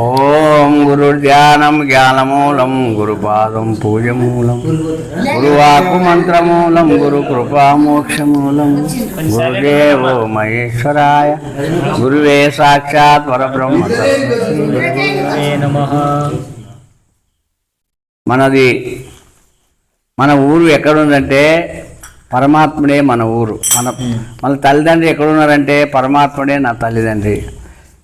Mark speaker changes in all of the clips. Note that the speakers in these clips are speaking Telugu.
Speaker 1: ఓం గురుర్ధ్యానం జ్ఞానమూలం గురుపాదం పూజమూలం గురువాకు మంత్రమూలం గురు కృపా మోక్షమూలం. గురుదేవో మహేశ్వరాయ గురువే సాక్షాత్ పరబ్రహ్మ మనది మన ఊరు ఎక్కడుందంటే పరమాత్ముడే మన ఊరు. మన మన తల్లిదండ్రి ఎక్కడున్నారంటే పరమాత్ముడే నా తల్లిదండ్రి.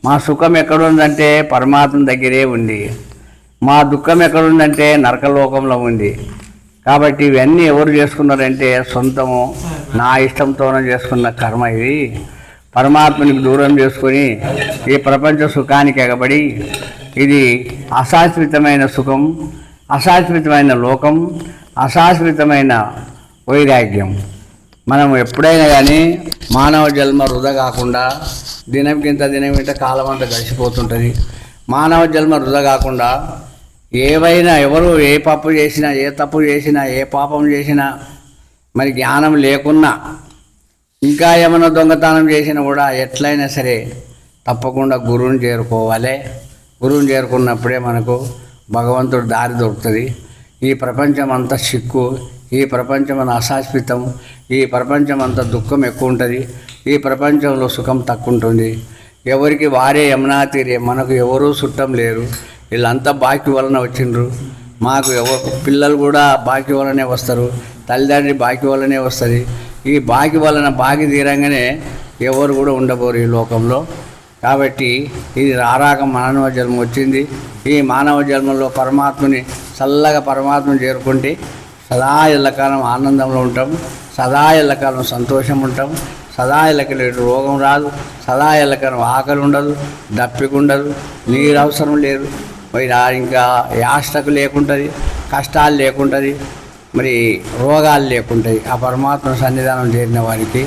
Speaker 1: మా సుఖం ఎక్కడుందంటే పరమాత్మ దగ్గరే ఉంది. మా దుఃఖం ఎక్కడుందంటే నరకలోకంలో ఉంది. కాబట్టి ఇవన్నీ ఎవరు చేసుకున్నారంటే సొంతము నా ఇష్టంతోనే చేసుకున్న కర్మ ఇది పరమాత్మనికి దూరం చేసుకొని ఈ ప్రపంచ సుఖానికి ఎగబడి ఇది అశాశ్వతమైన సుఖం అశాశ్వతమైన లోకం అశాశ్వతమైన వైరాగ్యం. మనం ఎప్పుడైనా కానీ మానవ జన్మ వృధా కాకుండా దినంకింత దినం ఇంత కాలం అంతా గడిచిపోతుంటుంది. మానవ జన్మ వృధా కాకుండా ఏవైనా ఎవరు ఏ పప్పు చేసినా ఏ తప్పు చేసినా ఏ పాపం చేసినా మరి జ్ఞానం లేకున్నా ఇంకా ఏమైనా దొంగతనం చేసినా కూడా ఎట్లయినా సరే తప్పకుండా గురువుని చేరుకోవాలి. గురువుని చేరుకున్నప్పుడే మనకు భగవంతుడు దారి దొరుకుతుంది. ఈ ప్రపంచం అంతా చిక్కు ఈ ప్రపంచం అంతా ఈ ప్రపంచం అంత దుఃఖం ఎక్కువ ఉంటుంది ఈ ప్రపంచంలో సుఖం తక్కువ ఉంటుంది ఎవరికి వారే యమునా తీరే మనకు ఎవరూ చుట్టం లేరు. వీళ్ళంతా బాకీ వలన వచ్చిండ్రు. మాకు ఎవరు పిల్లలు కూడా బాకీ వలనే వస్తారు. తల్లిదండ్రి బాకీ వలనే వస్తుంది. ఈ బాకీ వలన బాకీ తీరంగానే ఎవరు కూడా ఉండబోరు ఈ లోకంలో. కాబట్టి ఇది రారాక మానవ జన్మ వచ్చింది. ఈ మానవ జన్మలో పరమాత్మని చల్లగా పరమాత్మని చేరుకుంటే సదా ఎల్లకాలం ఆనందంలో ఉంటాం సదా ఎల్లకాలం సంతోషం ఉంటాం సదా ఎల్లకాలం రోగం రాదు సదా ఎల్లకాలం ఆకలి ఉండదు దప్పికుండదు నీరు అవసరం లేదు. మరి ఇంకా యాష్టకు లేకుంటుంది కష్టాలు లేకుంటుంది మరి రోగాలు లేకుంటాయి ఆ పరమాత్మ సన్నిధానం చేరిన వారికి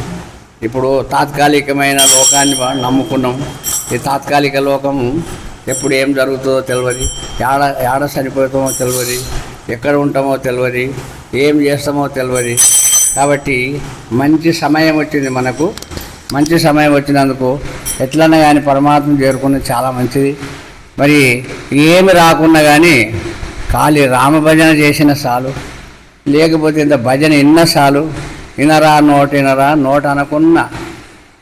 Speaker 1: ఇప్పుడు తాత్కాలికమైన లోకాన్ని నమ్ముకున్నాం. ఈ తాత్కాలిక లోకము ఎప్పుడు ఏం జరుగుతుందో తెలియదు ఏడ ఏడ చనిపోతామో తెలియదు ఎక్కడ ఉంటామో తెలియదు ఏం చేస్తామో తెలియదు కాబట్టి మంచి సమయం వచ్చింది మనకు. మంచి సమయం వచ్చినందుకు ఎట్లన్నా కానీ పరమాత్మ చేరుకున్నది చాలా మంచిది. మరి ఏమి రాకున్నా కానీ ఖాళీ రామభజన చేసిన చాలు. లేకపోతే ఇంత భజన ఇన్న చాలు. ఇనరా నోట ఇనరా నోట అనకున్న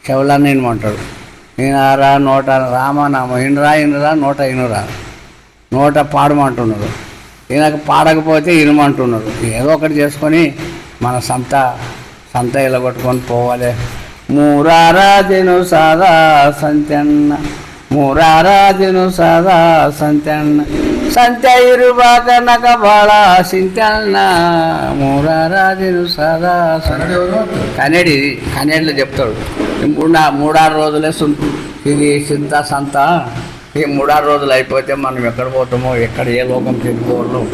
Speaker 1: చెవులన్నీ ఇనమంటాడు ఇనరా నోట రామనామ ఇనరా ఇనరా నోట ఇనురా నోట పాడమంటున్నాడు ఈయనకు పాడకపోతే ఇనుమంటున్నారు ఏదో ఒకటి చేసుకొని మన సంత సంత ఇలగొట్టుకొని పోవాలి మూరారాజను సాదా సంతన్న ಮೂರಾರಾಜನು ಸದಾ ಸಂತಣ್ಣ ಸಂತೆ ಇರುವಾಗ ನಗ ಬಾಳ సింతన్న మూడారాజును సదా కన్నడి కన్నడిలో చెప్తాడు మూడు మూడారు రోజులే సుం ఇది సింత సంత ఈ మూడారు రోజులు అయిపోతే మనం ఎక్కడ పోతామో ఎక్కడ ఏ లోకం చెప్పుకోవాలో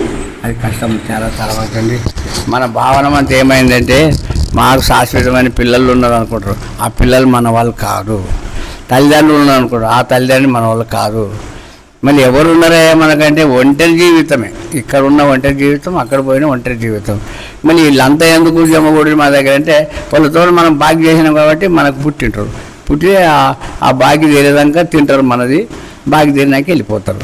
Speaker 1: అది కష్టం చాలా తర్వాత అండి మన భావన అంతా ఏమైందంటే మాకు శాశ్వతమైన పిల్లలు ఉన్నారు అనుకుంటారు ఆ పిల్లలు మన వాళ్ళు కాదు. తల్లిదండ్రులు ఉన్నారు అనుకుంటారు ఆ తల్లిదండ్రులు మన వాళ్ళు కాదు. మళ్ళీ ఎవరు ఉన్నారే మనకంటే ఒంటరి జీవితమే. ఇక్కడ ఉన్న ఒంటరి జీవితం అక్కడ పోయిన ఒంటరి జీవితం. మళ్ళీ వీళ్ళంతా ఎందుకు జమ్మకూడదు మా దగ్గర అంటే వాళ్ళతో మనం భాగ్య చేసినాం కాబట్టి మనకు పుట్టింటారు. పుట్టి ఆ- భాగ్య బాగి తీరేదాకా తింటారు మనది. బాగి తీరినాక వెళ్ళిపోతారు.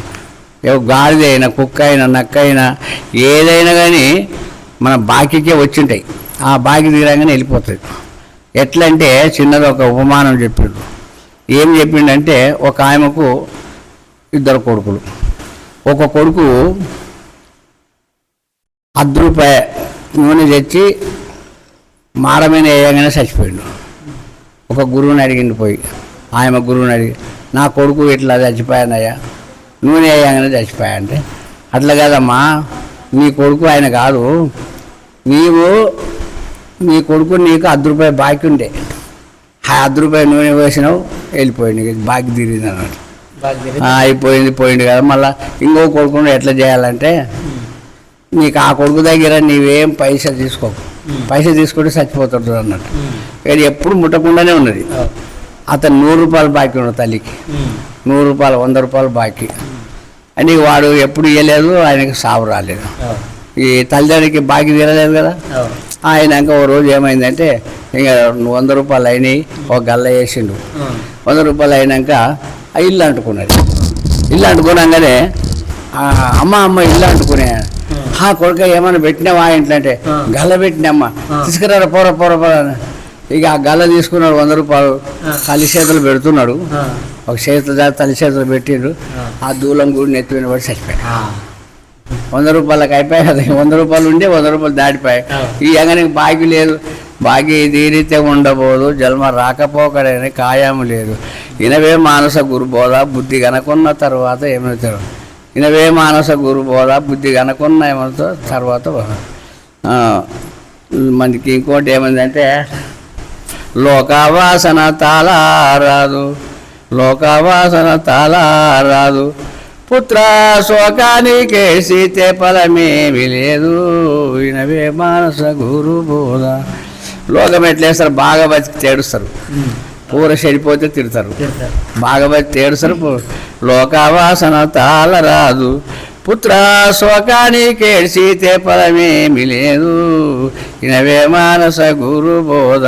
Speaker 1: ఎవ- గాడిద అయినా కుక్క అయినా నక్క అయినా ఏదైనా కానీ మన బాకీకే వచ్చింటాయి. ఆ బాకి తీరంగానే వెళ్ళిపోతుంది ఎట్లా అంటే చిన్నది ఒక ఉపమానం చెప్పిండు. ఏం చెప్పిండంటే ఒక ఆయనకు ఇద్దరు కొడుకులు. ఒక కొడుకు అర్ధ రూపాయ నూనె తెచ్చి మారమైన వేయగానే చచ్చిపోయిండు. ఒక గురువుని అడిగిండు పోయి. ఆయన గురువుని అడిగి నా కొడుకు ఇట్లా చచ్చిపోయానయ్యా. నూనె వేయగానే చచ్చిపోయా అంటే. అట్లా కాదమ్మా నీ కొడుకు ఆయన కాదు. నీవు నీ కొడుకు నీకు అర్ధ రూపాయి బాకీ ఉండే. ఆ అర్ధ రూపాయి నూనె వేసినావు వెళ్ళిపోయింది బాకీ తీరింది అన్నట్టు. అయిపోయింది పోయింది కదా. మళ్ళీ ఇంకో కొడుకుని ఎట్లా చేయాలంటే నీకు ఆ కొడుకు దగ్గర నీవేం పైసా తీసుకోకు. పైసా తీసుకుంటే చచ్చిపోతాడు అన్నట్టు. ఇది ఎప్పుడు ముట్టకుండానే ఉన్నది. అతను నూరు రూపాయలు బాకీ ఉన్నాడు తల్లికి నూరు రూపాయలు వంద రూపాయలు బాకీ. అని వాడు ఎప్పుడు ఇవ్వలేదు ఆయనకి సాగు రాలేదు. ఈ తల్లిదండ్రికి బాకీ తీరలేదు కదా? ఆయనక ఓ రోజు ఏమైందంటే ఇక వంద రూపాయలు అయినాయి ఒక గల్ల వేసిండు. వంద రూపాయలు అయినాక ఆ ఇల్లు అంటుకున్నది ఇల్లు అంటుకోనంగానే ఆ, అమ్మ అమ్మ ఇల్లు అంటుకునే ఆ. కొడుక ఏమైనా పెట్టినావా? ఇంట్లో అంటే. గల్ల పెట్టినమ్మ. తీసుకురా పోర పోర పోర. ఇక ఆ గల్ల తీసుకున్నాడు వంద రూపాయలు. కలి చేతులు పెడుతున్నాడు. ఒక చేతులు దాటి తల్లి చేతులు పెట్టిండు.
Speaker 2: ఆ.
Speaker 1: దూలం కూడా నెత్తిన పడి చచ్చిపోయాడు. వంద రూపాయలకు అయిపోయాయి కదా వంద రూపాయలు ఉండే వంద రూపాయలు దాటిపోయాయి. ఈ అంగనికి బాగి లేదు. బాగి తీరితే ఉండబోదు. జన్మ రాకపోకడని ఖాయము లేదు. ఇనవే మానస గురుబోధ బుద్ధి కనుకున్న తర్వాత ఏమవుతారు ఇనవే మానస గురుబోధ బుద్ధి కనుకున్న ఏమవుతారు తర్వాత మనకి ఇంకోటి ఏమైందంటే లోకవాసన తాళారాదు. లోకవాసన తాళారాదు. పుత్ర శోకానికే సీతే ఫలమేమి లేదు వినవే మానస గురు బోధ. లోకం ఎట్లేస్తారు బాగా బతికి తేడుస్తారు. పూర చెడిపోతే తిడతారు. బాగా బతికి తేడుస్తారు. లోకవాసన తాళరాదు. పుత్ర శోకానికే సీతే ఫలమేమి లేదు. ఇనవే మానస గురు బోధ.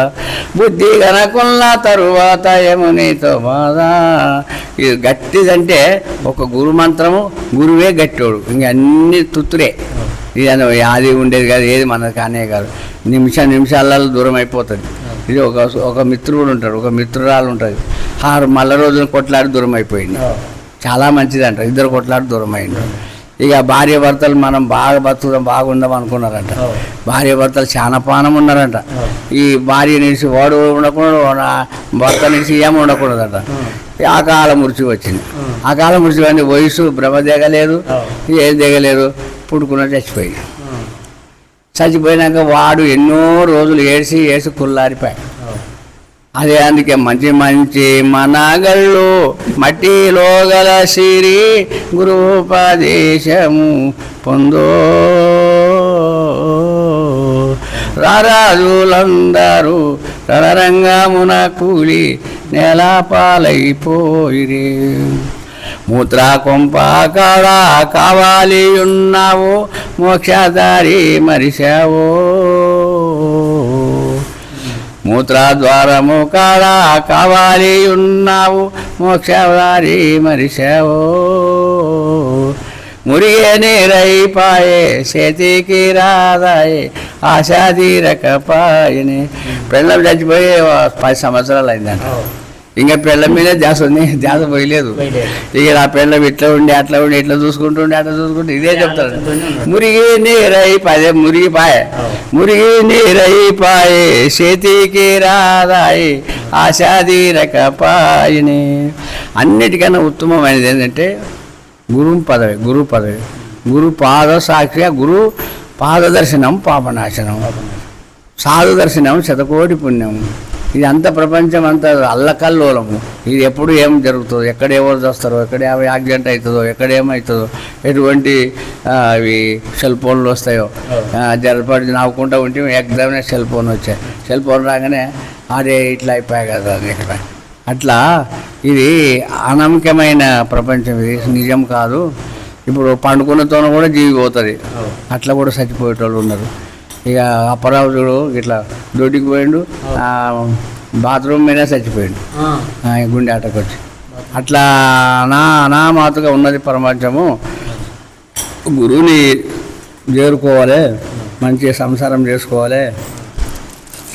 Speaker 1: బుద్ధి కనుకున్న తరువాత ఏమునితో బాధ. ఇది గట్టిదంటే ఒక గురు మంత్రము గురువే గట్టోడు ఇంక అన్ని తుత్తురే ఇది అని యాది ఉండేది కాదు ఏది మనది కానే కాదు. నిమిష నిమిషాలలో దూరం అయిపోతుంది. ఇది ఒక ఒక మిత్రుడు ఉంటాడు ఒక మిత్రురాలు ఉంటుంది. ఆరు మళ్ళా రోజున కొట్లాడి దూరం అయిపోయింది. చాలా మంచిది అంట ఇద్దరు కొట్లాడి దూరం అయింది ఇక భార్య భర్తలు మనం బాగా బతుకుదాం బాగుందాం అనుకున్నారంట. భార్య భర్తలు చాలా పానం ఉన్నారంట. ఈ భార్య నిలిచి వాడు ఉండకూడదు భర్త నిలిచి ఏమి ఉండకూడదట. కాలం మృత్యు వచ్చింది. ఆ కాలం మృత్యు అంటే వయసు భ్రమ దిగలేదు. ఏం దిగలేదు పుడుకున్న చచ్చిపోయింది. చచ్చిపోయినాక వాడు ఎన్నో రోజులు ఏడ్చి ఏడ్చి కుల్లారిపోయాడు. అదే అందుకే మంచి మంచి మనగళ్ళు మట్టిలో గల సిరి గురుపదేశము పొందో. రారాజులందరూ రణరంగమున కూలి నేలపాలైపోయిరే. మూత్ర కొంప కావాలి ఉన్నావు మోక్షదారి మరిశావో. మూత్రద్వారము కాడా కావాలి ఉన్నావు మోక్షవారి మరిశావో. మురిగే నీరైపాయే చేతికి రాదాయే. ఆశాదీరకపాయని పిల్లలు చచ్చిపోయే పది సంవత్సరాలు అయిందంట ఇంకా పెళ్ళం మీదే ధ్యాస ఉంది. ధ్యాస పోయలేదు. ఇక నా పెళ్ళం ఇట్లా ఉండి అట్లా ఉండి ఇట్లా చూసుకుంటుండే అట్లా చూసుకుంటే ఇదే
Speaker 2: ఉన్నాడు.
Speaker 1: మురిగి నీరైపాయే మురిగిపాయే
Speaker 2: అవును.
Speaker 1: మురిగి నీరైపాయే చేతికి రాదాయి ఆశాదీరకపాయని అన్నిటికన్నా ఉత్తమమైనది ఏంటంటే గురు పదవి గురు పదవి. గురు పాద సాక్షిగా గురు పాదదర్శనం పాపనాశనం. సాధు దర్శనం శతకోటి పుణ్యం. ఇది అంత ప్రపంచం అంతా అల్లకల్లోలము. ఇది ఎప్పుడు ఏం జరుగుతుందో ఎక్కడ ఎవరు చేస్తారో ఎక్కడ యాక్సిడెంట్ అవుతుందో ఎక్కడ ఏమవుతుందో ఎటువంటి అవి సెల్ ఫోన్లు వస్తాయో జరపడి నవ్వుకుంటూ ఉంటే ఎగ్జామ్నే సెల్ ఫోన్ వచ్చాయి. సెల్ ఫోన్ రాగానే అదే ఇట్లా అయిపోయాయి కదా ఇక్కడ అట్లా ఇది అనామకమైన ప్రపంచం ఇది. నిజం కాదు. ఇప్పుడు పండుకున్నతోన కూడా జీవి పోతుంది. అట్లా కూడా చచ్చిపోయేటోళ్ళు ఉన్నారు. ఇక అప్పరావు చూడు ఇట్లా దొడ్డికి పోయిండు బాత్రూమ్ మీదే చచ్చిపోయిండు. గుండె ఆటకు వచ్చి అట్లా నా అనామాతగా ఉన్నది ప్రపంచము గురువుని చేరుకోవాలి మంచి సంసారం చేసుకోవాలి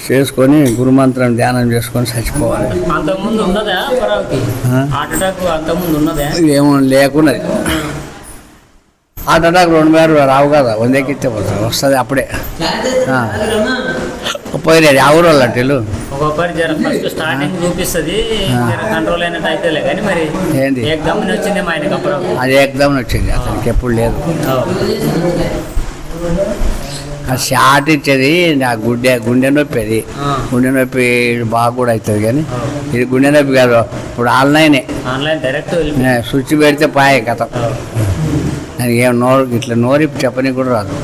Speaker 1: చేసుకొని గురుమంత్రం ధ్యానం చేసుకొని చచ్చిపోవాలి.
Speaker 2: అంతకుముందు ఉన్నదా పరావుకి
Speaker 1: ఆ?
Speaker 2: హార్ట్ అటాక్ అంతకుముందు ఉన్నదా
Speaker 1: ఏమో లేకున్నది హార్ట్ అటాక్ రెండు వేలు రావు కదా వందెక్కిస్తే పోతుంది వస్తుంది అప్పుడే. పోయినాడు ఆ ఊరు వాళ్ళు అట్టిల్లు
Speaker 2: ఒక్కొక్కరి జర ఫస్ట్ స్టార్టింగ్ చూపిస్తుంది జర కంట్రోల్ అయినట్టు అయితేలే కానీ మరి
Speaker 1: ఏంది?
Speaker 2: ఏ గమని వచ్చింది మా ఆయనకి అప్పుడు
Speaker 1: అది ఎగ్జామ్ వచ్చింది అతనికి ఎప్పుడు లేదు. ఆ షార్ట్ ఇచ్చేది నా గుండె గుండె నొప్పి అది. గుండె నొప్పి బాగా కూడా అవుతుంది కానీ ఇది గుండె నొప్పి కాదు ఇప్పుడు ఆన్లైనే.
Speaker 2: ఆన్లైన్ డైరెక్ట్
Speaker 1: స్విచ్ పెడితే పాయే కథ. ఏం నోరు ఇట్లా నోరు చెప్పని కూడా రాదు